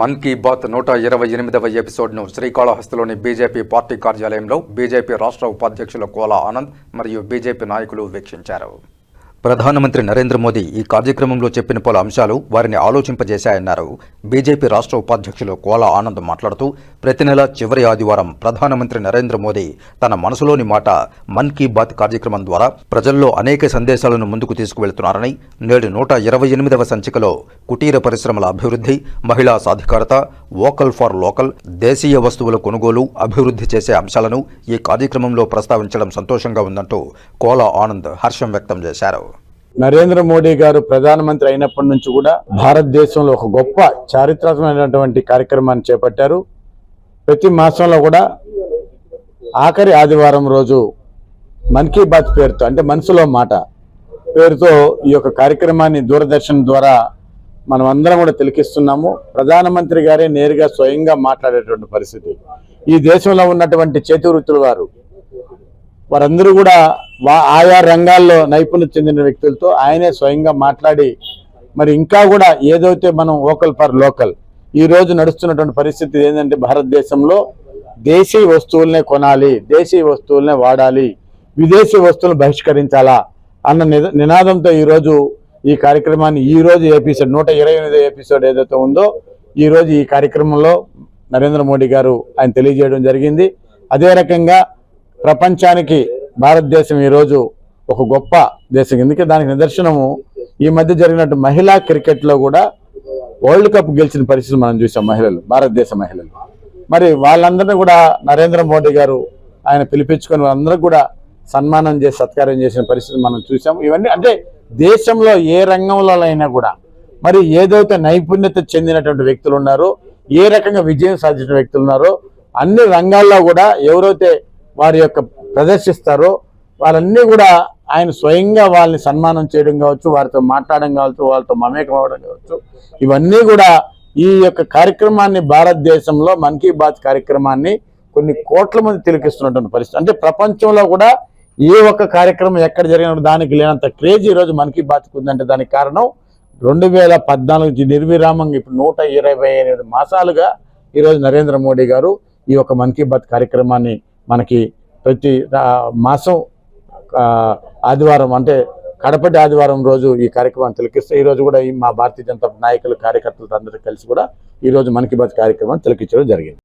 మన్ కీ బాత్ నూట ఇరవై ఎనిమిదవ ఎపిసోడ్ను శ్రీకాళహస్తిలోని బీజేపీ పార్టీ కార్యాలయంలో బీజేపీ రాష్ట్ర ఉపాధ్యక్షులు కోలా ఆనంద్ మరియు బీజేపీ నాయకులు వీక్షించారు. ప్రధానమంత్రి నరేంద్ర మోదీ ఈ కార్యక్రమంలో చెప్పిన పలు అంశాలు వారిని ఆలోచింపజేశాయన్నారు. బీజేపీ రాష్ట్ర ఉపాధ్యక్షులు కోలా ఆనంద్ మాట్లాడుతూ ప్రతి నెల చివరి ఆదివారం ప్రధానమంత్రి నరేంద్ర మోదీ తన మనసులోని మాట మన్ కీ బాత్ కార్యక్రమం ద్వారా ప్రజల్లో అనేక సందేశాలను ముందుకు తీసుకువెళ్తున్నారని నేడు నూట ఇరవై ఎనిమిదవ సంచికలో కుటీర పరిశ్రమల అభివృద్ధి మహిళా సాధికారత వోకల్ ఫర్ లోకల్ దేశీయ వస్తువుల కొనుగోలు అభివృద్ధి చేసే అంశాలను ఈ కార్యక్రమంలో ప్రస్తావించడం సంతోషంగా ఉందంటూ కోలా ఆనంద్ హర్షం వ్యక్తం చేశారు. నరేంద్ర మోడీ గారు ప్రధానమంత్రి అయినప్పటి నుంచి కూడా భారతదేశంలో ఒక గొప్ప చారిత్రాత్మకమైనటువంటి కార్యక్రమాన్ని చేపట్టారు. ప్రతి మాసంలో కూడా ఆఖరి ఆదివారం రోజు మన్ కీ బాత్ పేరుతో అంటే మనసులో మాట పేరుతో ఈ యొక్క కార్యక్రమాన్ని దూరదర్శన్ ద్వారా మనం అందరం కూడా తిలకిస్తున్నాము. ప్రధానమంత్రి గారే నేరుగా స్వయంగా మాట్లాడేటువంటి పరిస్థితి. ఈ దేశంలో ఉన్నటువంటి చేతి వృత్తుల వారు వారందరూ కూడా ఆయా రంగాల్లో నైపుణ్యం చెందిన వ్యక్తులతో ఆయనే స్వయంగా మాట్లాడి మరి ఇంకా కూడా ఏదైతే మనం ఓకల్ ఫర్ లోకల్ ఈ రోజు నడుస్తున్నటువంటి పరిస్థితి ఏంటంటే భారతదేశంలో దేశీయ వస్తువులనే కొనాలి దేశీయ వస్తువులనే వాడాలి విదేశీ వస్తువులను బహిష్కరించాలా అన్న నినాదంతో ఈరోజు ఈ కార్యక్రమాన్ని ఈరోజు రోజు ఎపిసోడ్ నూట ఇరవై ఎనిమిదో ఎపిసోడ్ ఏదైతే ఉందో ఈరోజు ఈ కార్యక్రమంలో నరేంద్ర మోడీ గారు ఆయన తెలియజేయడం జరిగింది. అదే రకంగా ప్రపంచానికి భారతదేశం ఈరోజు ఒక గొప్ప దేశం. ఎందుకంటే దానికి నిదర్శనము ఈ మధ్య జరిగినట్టు మహిళా క్రికెట్లో కూడా వరల్డ్ కప్ గెలిచిన పరిస్థితి మనం చూసాం మహిళలు భారతదేశ మహిళలు. మరి వాళ్ళందరినీ కూడా నరేంద్ర మోడీ గారు ఆయన పిలిపించుకొని వాళ్ళందరూ కూడా సన్మానం చేసి సత్కారం చేసిన పరిస్థితి మనం చూసాం. ఇవన్నీ అంటే దేశంలో ఏ రంగంలో అయినా కూడా మరి ఏదైతే నైపుణ్యత చెందినటువంటి వ్యక్తులు ఉన్నారో ఏ రకంగా విజయం సాధించిన వ్యక్తులు ఉన్నారో అన్ని రంగాల్లో కూడా ఎవరైతే వారి యొక్క ప్రదర్శిస్తారో వాళ్ళన్నీ కూడా ఆయన స్వయంగా వాళ్ళని సన్మానం చేయడం కావచ్చు వారితో మాట్లాడడం కావచ్చు వాళ్ళతో మమేకం అవ్వడం కావచ్చు. ఇవన్నీ కూడా ఈ యొక్క కార్యక్రమాన్ని భారతదేశంలో మన్ కీ బాత్ కార్యక్రమాన్ని కొన్ని కోట్ల మంది తిలకిస్తున్నటువంటి పరిస్థితి. అంటే ప్రపంచంలో కూడా ఏ ఒక్క కార్యక్రమం ఎక్కడ జరిగినప్పుడు దానికి లేనంత క్రేజ్ ఈరోజు మన్ కీ బాత్కి ఉందంటే దానికి కారణం రెండు వేల పద్నాలుగు నిర్విరామంగా ఇప్పుడు నూట ఇరవై ఎనిమిది మాసాలుగా ఈరోజు నరేంద్ర మోడీ గారు ఈ యొక్క మన్ కీ బాత్ కార్యక్రమాన్ని మనకి ప్రతి మాసం ఆదివారం అంటే కడపటి ఆదివారం రోజు ఈ కార్యక్రమాన్ని తిలకిస్తే ఈరోజు కూడా ఈ మా భారతీయ జనతా నాయకులు కార్యకర్తలతో అందరూ కలిసి కూడా ఈరోజు మన్ కీ బాత్ కార్యక్రమాన్ని తిలకించడం జరిగింది.